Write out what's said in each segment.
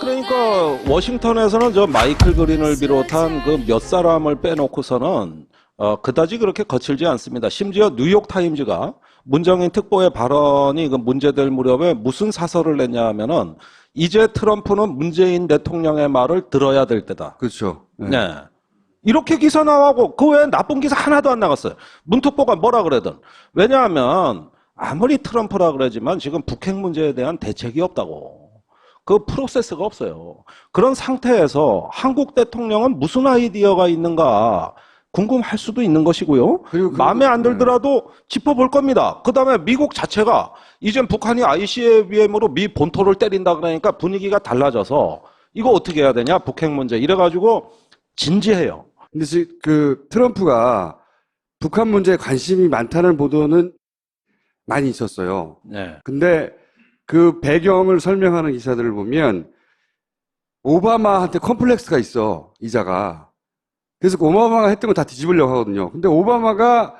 그러니까 워싱턴에서는 저 마이클 그린을 비롯한 그 몇 사람을 빼놓고서는 어, 그다지 그렇게 거칠지 않습니다. 심지어 뉴욕 타임즈가 문정인 특보의 발언이 그 문제될 무렵에 무슨 사설을 냈냐 하면은 이제 트럼프는 문재인 대통령의 말을 들어야 될 때다. 그렇죠. 네. 네. 이렇게 기사 나가고 그 외에 나쁜 기사 하나도 안 나갔어요. 문특보가 뭐라 그래든. 왜냐하면 아무리 트럼프라 그러지만 지금 북핵 문제에 대한 대책이 없다고. 그 프로세스가 없어요. 그런 상태에서 한국 대통령은 무슨 아이디어가 있는가 궁금할 수도 있는 것이고요. 그리고 그- 마음에 안 들더라도 짚어볼 겁니다. 그 다음에 미국 자체가 이젠 북한이 ICBM으로 미 본토를 때린다 그러니까 분위기가 달라져서 이거 어떻게 해야 되냐 북핵 문제 이래가지고 진지해요. 근데 지금 그 트럼프가 북한 문제에 관심이 많다는 보도는 많이 있었어요. 네. 근데 그 배경을 설명하는 기사들을 보면 오바마한테 컴플렉스가 있어, 이자가. 그래서 그 오바마가 했던 거 다 뒤집으려고 하거든요. 근데 오바마가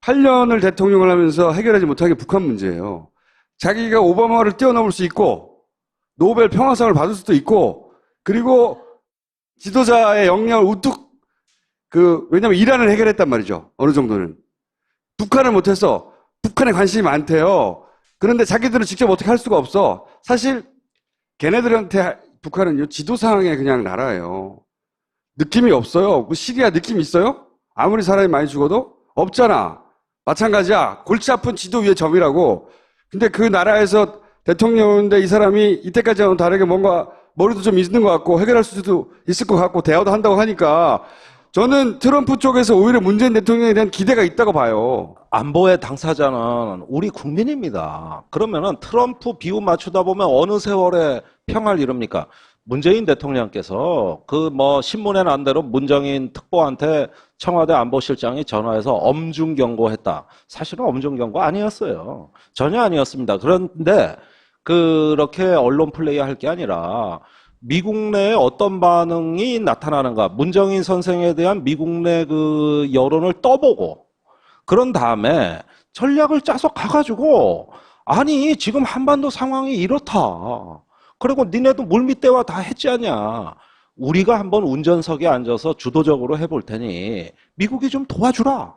8년을 대통령을 하면서 해결하지 못한 게 북한 문제예요. 자기가 오바마를 뛰어넘을 수 있고, 노벨 평화상을 받을 수도 있고, 그리고 지도자의 역량을 우뚝, 그, 왜냐면 이란을 해결했단 말이죠. 어느 정도는. 북한을 못해서 북한에 관심이 많대요. 그런데 자기들은 직접 어떻게 할 수가 없어. 사실 걔네들한테 북한은요 지도상의 그냥 나라예요. 느낌이 없어요. 뭐 시리아 느낌 있어요? 아무리 사람이 많이 죽어도 없잖아. 마찬가지야. 골치 아픈 지도 위의 점이라고. 근데 그 나라에서 대통령인데 이 사람이 이때까지와는 다르게 뭔가 머리도 좀 있는 것 같고 해결할 수도 있을 것 같고 대화도 한다고 하니까 저는 트럼프 쪽에서 오히려 문재인 대통령에 대한 기대가 있다고 봐요. 안보의 당사자는 우리 국민입니다. 그러면은 트럼프 비유 맞추다 보면 어느 세월에 평화를 이룹니까? 문재인 대통령께서 그 뭐 신문에 난 대로 문정인 특보한테 청와대 안보실장이 전화해서 엄중 경고했다. 사실은 엄중 경고 아니었어요. 전혀 아니었습니다. 그런데 그렇게 언론 플레이 할 게 아니라 미국 내에 어떤 반응이 나타나는가, 문정인 선생에 대한 미국 내 그 여론을 떠보고 그런 다음에 전략을 짜서 가가지고 아니 지금 한반도 상황이 이렇다. 그리고 니네도 물밑대화 다 했지 않냐. 우리가 한번 운전석에 앉아서 주도적으로 해볼 테니 미국이 좀 도와주라.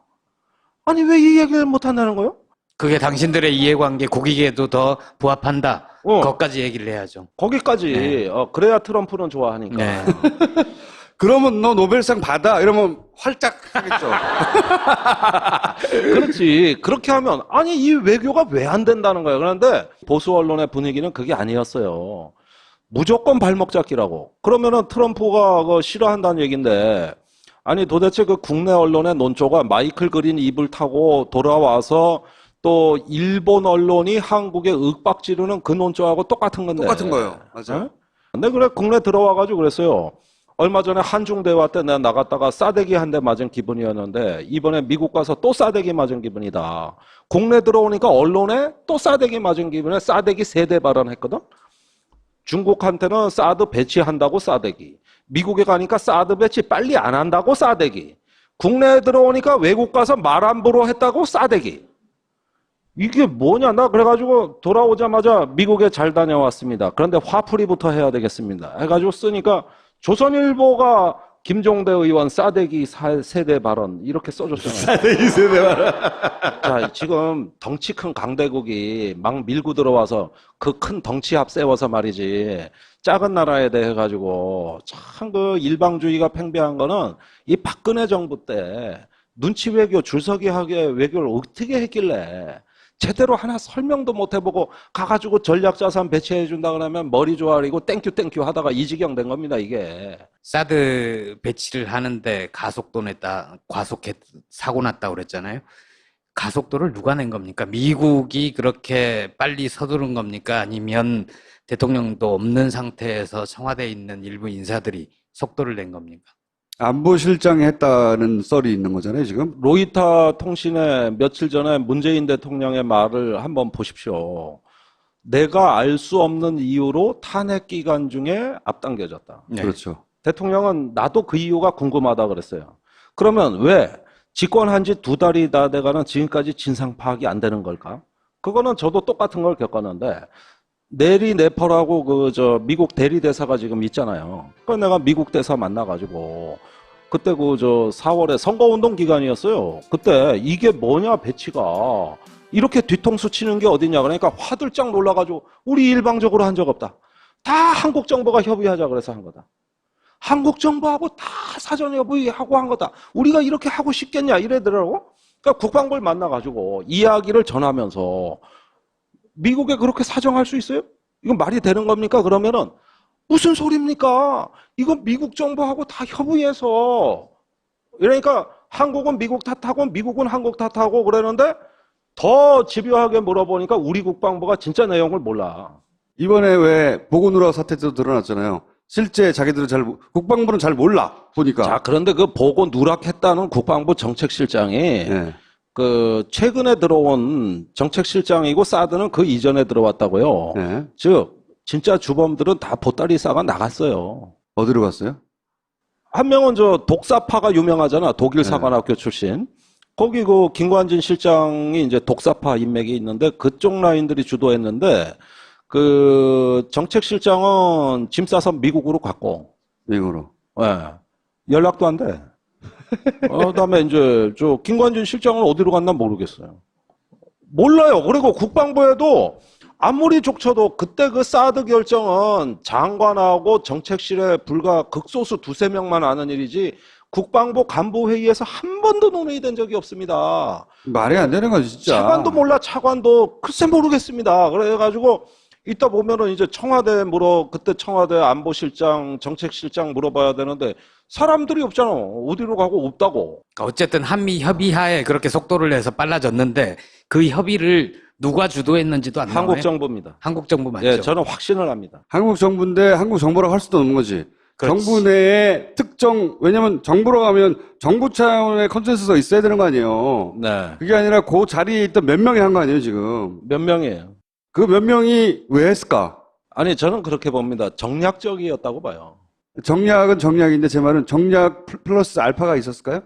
아니 왜 이 얘기를 못 한다는 거요? 그게 당신들의 이해관계 국익에도 더 부합한다. 어. 거기까지 얘기를 해야죠. 거기까지 네. 어, 그래야 트럼프는 좋아하니까. 네. 그러면 너 노벨상 받아 이러면 활짝 하겠죠. 그렇지. 그렇게 하면 아니 이 외교가 왜 안 된다는 거예요. 그런데 보수 언론의 분위기는 그게 아니었어요. 무조건 발목 잡기라고. 그러면은 트럼프가 그 싫어한다는 얘긴데 아니 도대체 그 국내 언론의 논조가 마이클 그린 입을 타고 돌아와서 또 일본 언론이 한국에 윽박 지르는 그 논조하고 똑같은 건데. 똑같은 거예요. 맞아요. 어? 근데 그래 국내 들어와가지고 그랬어요. 얼마 전에 한중 대화 때 내가 나갔다가 싸대기 한 대 맞은 기분이었는데 이번에 미국 가서 또 싸대기 맞은 기분이다. 국내 들어오니까 언론에 또 싸대기 맞은 기분에 싸대기 세 대 발언했거든. 중국한테는 사드 배치한다고 싸대기. 미국에 가니까 사드 배치 빨리 안 한다고 싸대기. 국내에 들어오니까 외국 가서 말 함부로 했다고 싸대기. 이게 뭐냐? 나 그래가지고 돌아오자마자 미국에 잘 다녀왔습니다. 그런데 화풀이부터 해야 되겠습니다. 해가지고 쓰니까 조선일보가 김종대 의원 싸대기 사- 세대 발언 이렇게 써줬잖아요. 이 세대 말 자, 지금 덩치 큰 강대국이 막 밀고 들어와서 그 큰 덩치 앞 세워서 말이지 작은 나라에 대해 가지고 참 그 일방주의가 팽배한 거는 이 박근혜 정부 때 눈치 외교 줄서기 하게 외교를 어떻게 했길래 제대로 하나 설명도 못 해보고 가가지고 전략자산 배치해 준다 그러면 머리 조아리고 땡큐 땡큐 하다가 이 지경 된 겁니다 이게. 사드 배치를 하는데 가속도 냈다, 과속했, 사고 났다 그랬잖아요. 가속도를 누가 낸 겁니까? 미국이 그렇게 빨리 서두른 겁니까? 아니면 대통령도 없는 상태에서 청와대에 있는 일부 인사들이 속도를 낸 겁니까? 안보실장이 했다는 썰이 있는 거잖아요, 지금. 로이터 통신에 며칠 전에 문재인 대통령의 말을 한번 보십시오. 내가 알 수 없는 이유로 탄핵 기간 중에 앞당겨졌다. 네. 그렇죠. 대통령은 나도 그 이유가 궁금하다 그랬어요. 그러면 왜 집권한 지 두 달이 다 돼가는 지금까지 진상 파악이 안 되는 걸까? 그거는 저도 똑같은 걸 겪었는데 내리 네퍼라고 그 저 미국 대리 대사가 지금 있잖아요. 그 내가 미국 대사 만나가지고 그때 그 저 4월에 선거운동 기간이었어요. 그때 이게 뭐냐 배치가 이렇게 뒤통수 치는 게 어딨냐 그러니까 화들짝 놀라가지고 우리 일방적으로 한 적 없다. 다 한국 정부가 협의하자 그래서 한 거다. 한국 정부하고 다 사전 협의하고 한 거다. 우리가 이렇게 하고 싶겠냐 이래더라고. 그러니까 국방부를 만나가지고 이야기를 전하면서 미국에 그렇게 사정할 수 있어요? 이건 말이 되는 겁니까? 그러면은 무슨 소리입니까? 이건 미국 정부하고 다 협의해서 그러니까 한국은 미국 탓하고 미국은 한국 탓하고 그러는데 더 집요하게 물어보니까 우리 국방부가 진짜 내용을 몰라. 이번에 왜 보고 누락 사태 때도 드러났잖아요. 실제 자기들은 잘, 모- 국방부는 잘 몰라, 보니까. 자, 그런데 그 보고 누락했다는 국방부 정책실장이 예. 그 최근에 들어온 정책실장이고 사드는 그 이전에 들어왔다고요. 예. 즉 진짜 주범들은 다 보따리 싸가 나갔어요. 어디로 갔어요? 한 명은 저 독사파가 유명하잖아. 독일 네. 사관학교 출신. 거기 그 김관진 실장이 이제 독사파 인맥이 있는데 그쪽 라인들이 주도했는데 그 정책실장은 짐 싸서 미국으로 갔고, 미국으로. 예. 연락도 안 돼. 어, 그다음에 이제 저 김관진 실장은 어디로 갔나 모르겠어요. 몰라요. 그리고 국방부에도 아무리 족쳐도 그때 그 사드 결정은 장관하고 정책실에 불과 극소수 두세 명만 아는 일이지 국방부 간부 회의에서 한 번도 논의된 적이 없습니다. 말이 안 되는 거지, 진짜. 차관도 몰라 차관도 글쎄 모르겠습니다. 그래가지고 이따 보면은 이제 청와대 물어 그때 청와대 안보실장 정책실장 물어봐야 되는데 사람들이 없잖아. 어디로 가고 없다고. 그러니까 어쨌든 한미 협의하에 그렇게 속도를 내서 빨라졌는데 그 협의를 누가 주도했는지도 안 나와요. 한국 정부입니다. 한국 정부 맞죠? 예, 저는 확신을 합니다. 한국 정부인데 한국 정부라고 할 수도 없는 거지. 그렇지. 정부 내에 특정, 왜냐면 정부로 가면 정부 차원의 컨센서스가 있어야 되는 거 아니에요. 네. 그게 아니라 그 자리에 있던 몇 명이 한 거 아니에요, 지금. 몇 명이에요? 그 몇 명이 왜 했을까? 아니 저는 그렇게 봅니다. 정략적이었다고 봐요. 정략은 정략인데 제 말은 정략 플- 플러스 알파가 있었을까요?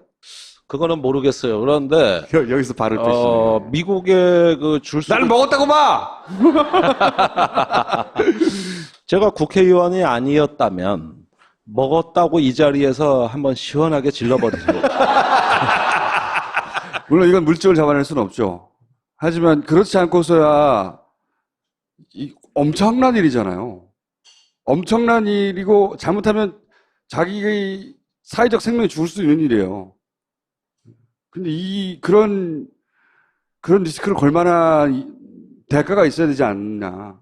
그거는 모르겠어요. 그런데 여- 여기서 발을 또 어. 미국의 그 줄수 나는 먹었다고 봐! 제가 국회의원이 아니었다면 먹었다고 이 자리에서 한번 시원하게 질러버리죠. 물론 이건 물증을 잡아낼 수는 없죠. 하지만 그렇지 않고서야 이 엄청난 일이잖아요. 엄청난 일이고 잘못하면 자기의 사회적 생명이 죽을 수 있는 일이에요. 근데 이 그런 그런 리스크를 걸 만한 이- 대가가 있어야 되지 않나.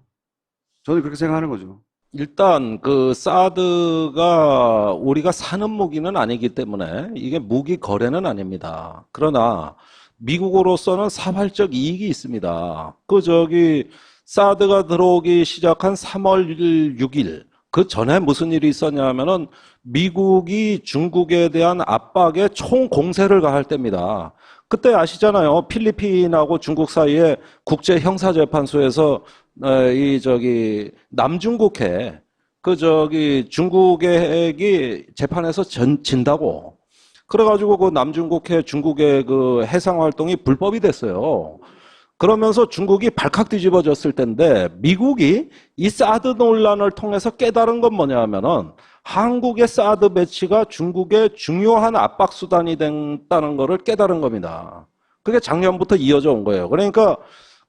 저는 그렇게 생각하는 거죠. 일단 그 사드가 우리가 사는 무기는 아니기 때문에 이게 무기 거래는 아닙니다. 그러나 미국으로서는 사활적 이익이 있습니다. 그 저기 사드가 들어오기 시작한 3월 6일 그 전에 무슨 일이 있었냐면은 미국이 중국에 대한 압박에 총 공세를 가할 때입니다. 그때 아시잖아요. 필리핀하고 중국 사이에 국제 형사 재판소에서 어, 이 저기 남중국해 그 저기 중국의 재판에서 전, 진다고 그래가지고 그 남중국해 중국의 그 해상 활동이 불법이 됐어요. 그러면서 중국이 발칵 뒤집어졌을 텐데 미국이 이 사드 논란을 통해서 깨달은 건 뭐냐면은 한국의 사드 배치가 중국의 중요한 압박 수단이 됐다는 거를 깨달은 겁니다. 그게 작년부터 이어져 온 거예요. 그러니까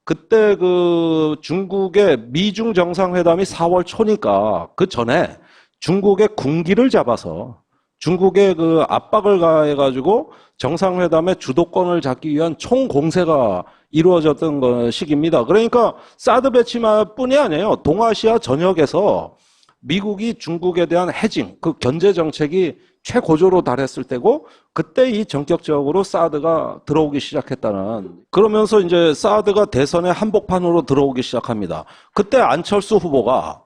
그때 그 중국의 미중 정상회담이 4월 초니까 그 전에 중국의 군기를 잡아서 중국의 그 압박을 가해가지고 정상회담의 주도권을 잡기 위한 총공세가 이루어졌던 거- 시기입니다. 그러니까 사드 배치뿐이 아니에요. 동아시아 전역에서 미국이 중국에 대한 해징, 그 견제 정책이 최고조로 달했을 때고 그때 이 전격적으로 사드가 들어오기 시작했다는 그러면서 이제 사드가 대선의 한복판으로 들어오기 시작합니다. 그때 안철수 후보가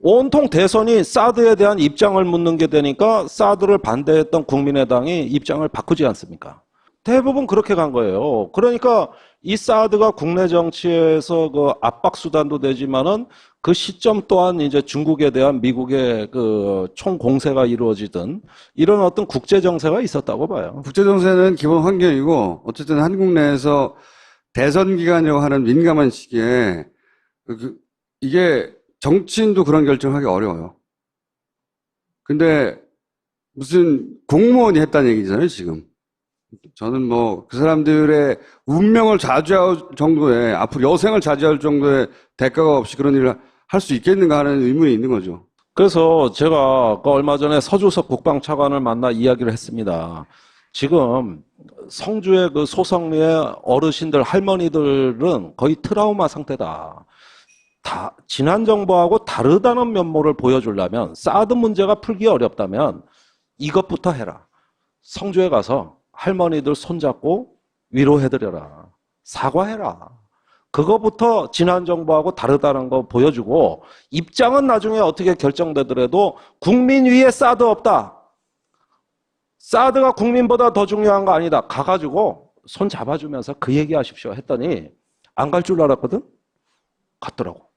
온통 대선이 사드에 대한 입장을 묻는 게 되니까 사드를 반대했던 국민의당이 입장을 바꾸지 않습니까? 대부분 그렇게 간 거예요. 그러니까 이 사드가 국내 정치에서 그 압박 수단도 되지만은 그 시점 또한 이제 중국에 대한 미국의 그 총공세가 이루어지던 이런 어떤 국제 정세가 있었다고 봐요. 국제 정세는 기본 환경이고 어쨌든 한국 내에서 대선 기간이라고 하는 민감한 시기에 그- 그 이게 정치인도 그런 결정하기 어려워요. 근데 무슨 공무원이 했다는 얘기잖아요, 지금. 저는 뭐 그 사람들의 운명을 좌지할 정도의 앞으로 여생을 좌지할 정도의 대가가 없이 그런 일을 할 수 있겠는가 하는 의문이 있는 거죠. 그래서 제가 그 얼마 전에 서주석 국방차관을 만나 이야기를 했습니다. 지금 성주의 그 소성리의 어르신들, 할머니들은 거의 트라우마 상태다. 다, 지난 정부하고 다르다는 면모를 보여주려면, 사드 문제가 풀기 어렵다면 이것부터 해라. 성주에 가서 할머니들 손잡고 위로해드려라. 사과해라. 그거부터 지난 정부하고 다르다는 거 보여주고 입장은 나중에 어떻게 결정되더라도 국민 위에 사드 없다. 사드가 국민보다 더 중요한 거 아니다. 가가지고 손 잡아주면서 그 얘기하십시오 했더니 안 갈 줄 알았거든. 갔더라고.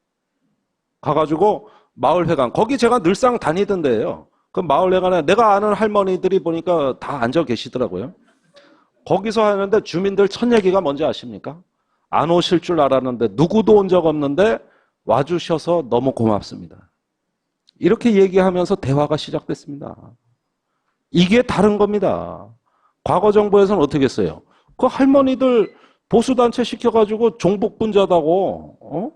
가가지고 마을회관 거기 제가 늘상 다니던 데예요. 그 마을회관에 내가 아는 할머니들이 보니까 다 앉아 계시더라고요. 거기서 하는데 주민들 첫 얘기가 뭔지 아십니까? 안 오실 줄 알았는데 누구도 온 적 없는데 와주셔서 너무 고맙습니다. 이렇게 얘기하면서 대화가 시작됐습니다. 이게 다른 겁니다. 과거 정부에서는 어떻게 했어요? 그 할머니들 보수단체 시켜가지고 종북분자다고, 어?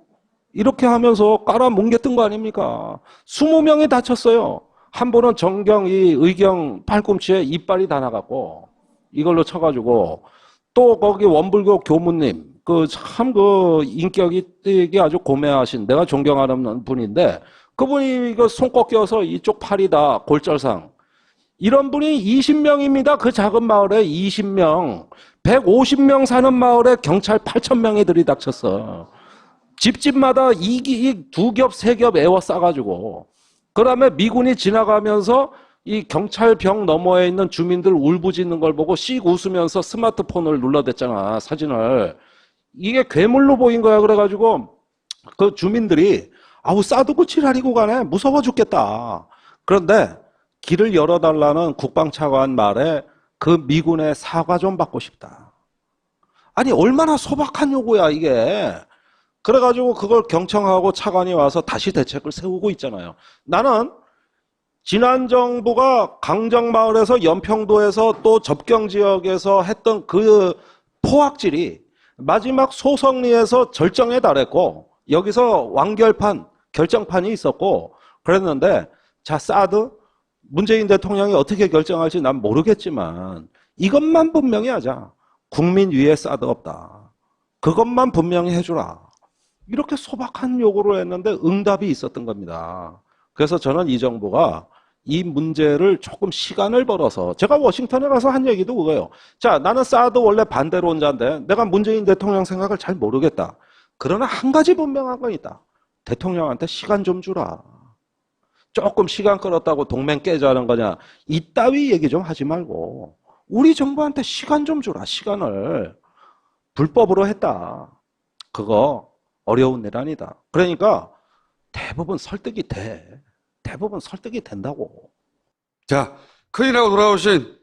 이렇게 하면서 깔아 뭉개뜬 거 아닙니까? 20명이 다쳤어요. 한 분은 정경, 이 의경 팔꿈치에 이빨이 다 나갔고, 이걸로 쳐가지고, 또 거기 원불교 교무님, 그 참 그 인격이 되게 아주 고매하신, 내가 존경하는 분인데, 그분이 이거 손 꺾여서 이쪽 팔이 다 골절상. 이런 분이 20명입니다. 그 작은 마을에 20명. 150명 사는 마을에 경찰 8,000명이 들이닥쳤어. 집집마다 이기, 두 겹, 세겹 애워 싸가지고. 그 다음에 미군이 지나가면서 이 경찰병 너머에 있는 주민들 울부짖는 걸 보고 씩 웃으면서 스마트폰을 눌러댔잖아, 사진을. 이게 괴물로 보인 거야. 그래가지고 그 주민들이 아우 싸두고 지랄이고 가네. 무서워 죽겠다. 그런데 길을 열어달라는 국방차관 말에 그 미군의 사과 좀 받고 싶다. 아니 얼마나 소박한 요구야 이게. 그래가지고 그걸 경청하고 차관이 와서 다시 대책을 세우고 있잖아요. 나는 지난 정부가 강정마을에서 연평도에서 또 접경 지역에서 했던 그 포악질이 마지막 소성리에서 절정에 달했고 여기서 완결판 결정판이 있었고 그랬는데 자 사드 문재인 대통령이 어떻게 결정할지 난 모르겠지만 이것만 분명히 하자. 국민 위에 사드 없다. 그것만 분명히 해주라. 이렇게 소박한 요구를 했는데 응답이 있었던 겁니다. 그래서 저는 이 정부가 이 문제를 조금 시간을 벌어서 제가 워싱턴에 가서 한 얘기도 그거예요. 자, 나는 사드 원래 반대론자인데 내가 문재인 대통령 생각을 잘 모르겠다. 그러나 한 가지 분명한 건 있다. 대통령한테 시간 좀 주라. 조금 시간 끌었다고 동맹 깨자는 거냐. 이따위 얘기 좀 하지 말고 우리 정부한테 시간 좀 주라. 시간을. 불법으로 했다. 그거 어려운 일 아니다. 그러니까 대부분 설득이 돼. 대부분 설득이 된다고. 자, 큰일하고 돌아오신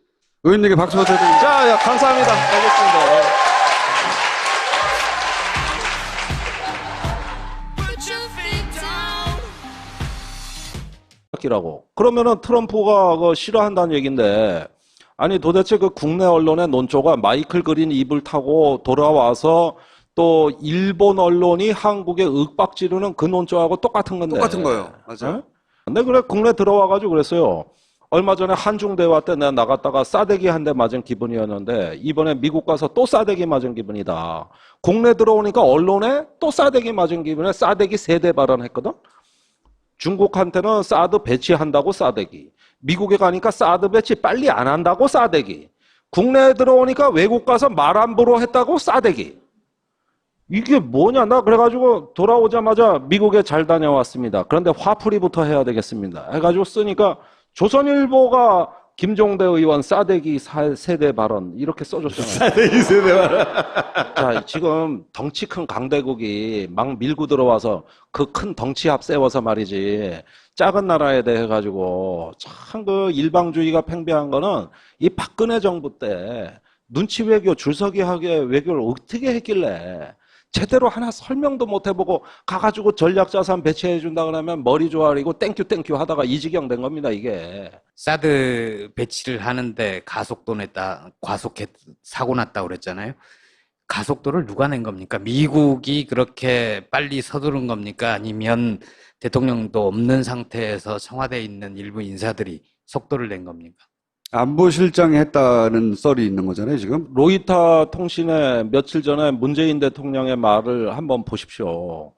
의원님께 박수 부탁드립니다. 자, 야, 감사합니다. 알겠습니다. Down. 라고 그러면은 트럼프가 그 싫어한다는 얘긴데 아니 도대체 그 국내 언론의 논조가 마이클 그린 입을 타고 돌아와서 또 일본 언론이 한국에 윽박 지르는 그 논조하고 똑같은 건데 똑같은 거예요. 맞아요. 어? 근데 그래 국내 들어와 가지고 그랬어요. 얼마 전에 한중 대화 때 내가 나갔다가 싸대기 한 대 맞은 기분이었는데 이번에 미국 가서 또 싸대기 맞은 기분이다. 국내 들어오니까 언론에 또 싸대기 맞은 기분에 싸대기 세 대 발언했거든. 중국한테는 사드 배치한다고 싸대기. 미국에 가니까 사드 배치 빨리 안 한다고 싸대기. 국내에 들어오니까 외국 가서 말 함부로 했다고 싸대기. 이게 뭐냐? 나 그래가지고 돌아오자마자 미국에 잘 다녀왔습니다. 그런데 화풀이부터 해야 되겠습니다. 해가지고 쓰니까 조선일보가 김종대 의원 싸대기 사- 세대 발언 이렇게 써줬잖아요. 이 세대 말 자, 지금 덩치 큰 강대국이 막 밀고 들어와서 그 큰 덩치 앞세워서 말이지. 작은 나라에 대해 가지고 참 그 일방주의가 팽배한 거는 이 박근혜 정부 때 눈치 외교, 줄서기 하게 외교를 어떻게 했길래 제대로 하나 설명도 못 해보고 가가지고 전략자산 배치해 준다 그러면 머리 조아리고 땡큐 땡큐 하다가 이 지경 된 겁니다, 이게. 사드 배치를 하는데 가속도 냈다, 과속해 사고 났다 그랬잖아요. 가속도를 누가 낸 겁니까? 미국이 그렇게 빨리 서두른 겁니까? 아니면 대통령도 없는 상태에서 청와대에 있는 일부 인사들이 속도를 낸 겁니까? 안보실장이 했다는 썰이 있는 거잖아요, 지금. 로이터 통신에 며칠 전에 문재인 대통령의 말을 한번 보십시오.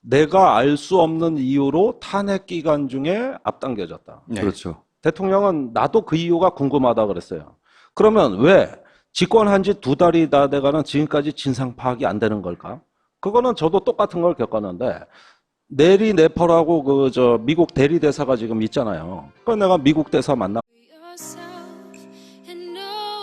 내가 알 수 없는 이유로 탄핵 기간 중에 앞당겨졌다. 네. 그렇죠. 대통령은 나도 그 이유가 궁금하다 그랬어요. 그러면 왜 집권한 지 두 달이 다 돼가는 지금까지 진상 파악이 안 되는 걸까? 그거는 저도 똑같은 걸 겪었는데 내리 네퍼라고 그 저 미국 대리 대사가 지금 있잖아요. 그 내가 미국 대사 만나.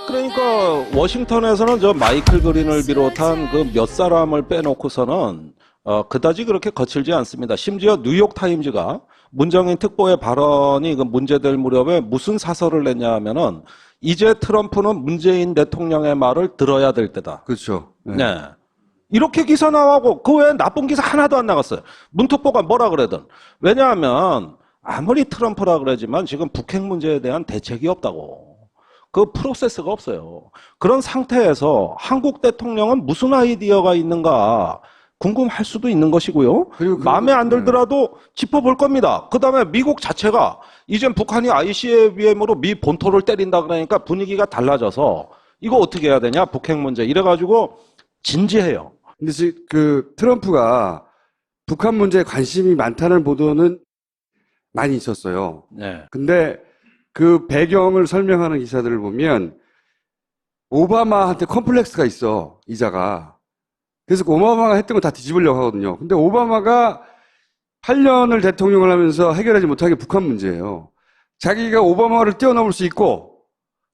그러니까 워싱턴에서는 저 마이클 그린을 비롯한 그 몇 사람을 빼놓고서는 어, 그다지 그렇게 거칠지 않습니다. 심지어 뉴욕 타임즈가 문정인 특보의 발언이 그 문제될 무렵에 무슨 사설을 냈냐 하면은 이제 트럼프는 문재인 대통령의 말을 들어야 될 때다. 그렇죠. 네. 네. 이렇게 기사 나가고 그 외에 나쁜 기사 하나도 안 나갔어요. 문특보가 뭐라 그래든. 왜냐하면 아무리 트럼프라 그러지만 지금 북핵 문제에 대한 대책이 없다고. 그 프로세스가 없어요. 그런 상태에서 한국 대통령은 무슨 아이디어가 있는가 궁금할 수도 있는 것이고요. 그리고 그- 마음에 안 들더라도 짚어볼 겁니다. 그 다음에 미국 자체가 이젠 북한이 ICBM으로 미 본토를 때린다 그러니까 분위기가 달라져서 이거 어떻게 해야 되냐 북핵 문제 이래가지고 진지해요. 근데 지금 그 트럼프가 북한 문제에 관심이 많다는 보도는 많이 있었어요. 네. 근데 그 배경을 설명하는 기사들을 보면 오바마한테 컴플렉스가 있어, 이자가. 그래서 그 오바마가 했던 거 다 뒤집으려고 하거든요. 근데 오바마가 8년을 대통령을 하면서 해결하지 못한 게 북한 문제예요. 자기가 오바마를 뛰어넘을 수 있고,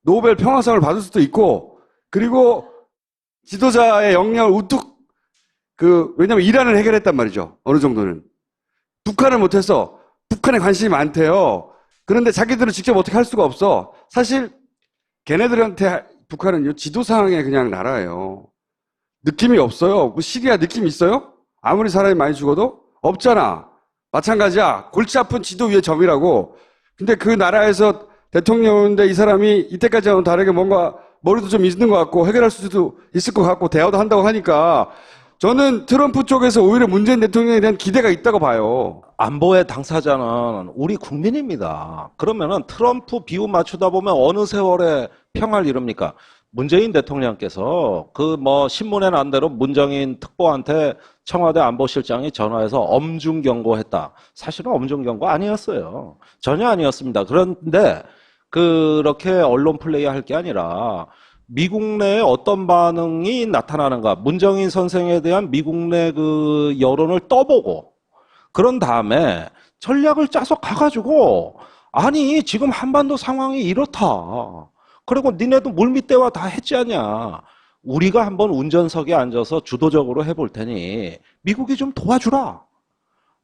노벨 평화상을 받을 수도 있고, 그리고 지도자의 역량을 우뚝, 그, 왜냐면 이란을 해결했단 말이죠. 어느 정도는. 북한을 못해서, 북한에 관심이 많대요. 그런데 자기들은 직접 어떻게 할 수가 없어. 사실 걔네들한테 북한은요 지도상의 그냥 나라예요. 느낌이 없어요. 뭐 시리아 느낌 있어요? 아무리 사람이 많이 죽어도 없잖아. 마찬가지야. 골치 아픈 지도 위의 점이라고. 근데 그 나라에서 대통령인데 이 사람이 이때까지와는 다르게 뭔가 머리도 좀 있는 것 같고 해결할 수도 있을 것 같고 대화도 한다고 하니까 저는 트럼프 쪽에서 오히려 문재인 대통령에 대한 기대가 있다고 봐요. 안보의 당사자는 우리 국민입니다. 그러면은 트럼프 비유 맞추다 보면 어느 세월에 평화를 이룹니까? 문재인 대통령께서 그 뭐 신문에 난 대로 문정인 특보한테 청와대 안보실장이 전화해서 엄중 경고했다. 사실은 엄중 경고 아니었어요. 전혀 아니었습니다. 그런데 그렇게 언론 플레이 할 게 아니라 미국 내에 어떤 반응이 나타나는가? 문정인 선생에 대한 미국 내 그 여론을 떠보고 그런 다음에 전략을 짜서 가가지고 아니 지금 한반도 상황이 이렇다. 그리고 니네도 물밑대화 다 했지 않냐. 우리가 한번 운전석에 앉아서 주도적으로 해볼 테니 미국이 좀 도와주라.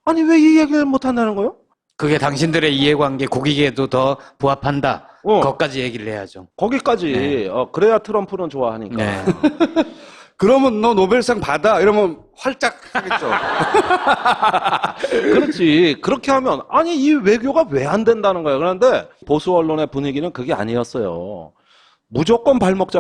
아니 왜 이 얘기를 못 한다는 거요? 그게 당신들의 이해관계 국익에도 더 부합한다. 어. 거기까지 얘기를 해야죠. 거기까지 네. 어, 그래야 트럼프는 좋아하니까. 네. 그러면 너 노벨상 받아 이러면 활짝 하겠죠. 그렇지. 그렇게 하면 아니 이 외교가 왜 안 된다는 거예요. 그런데 보수 언론의 분위기는 그게 아니었어요. 무조건 발목 잡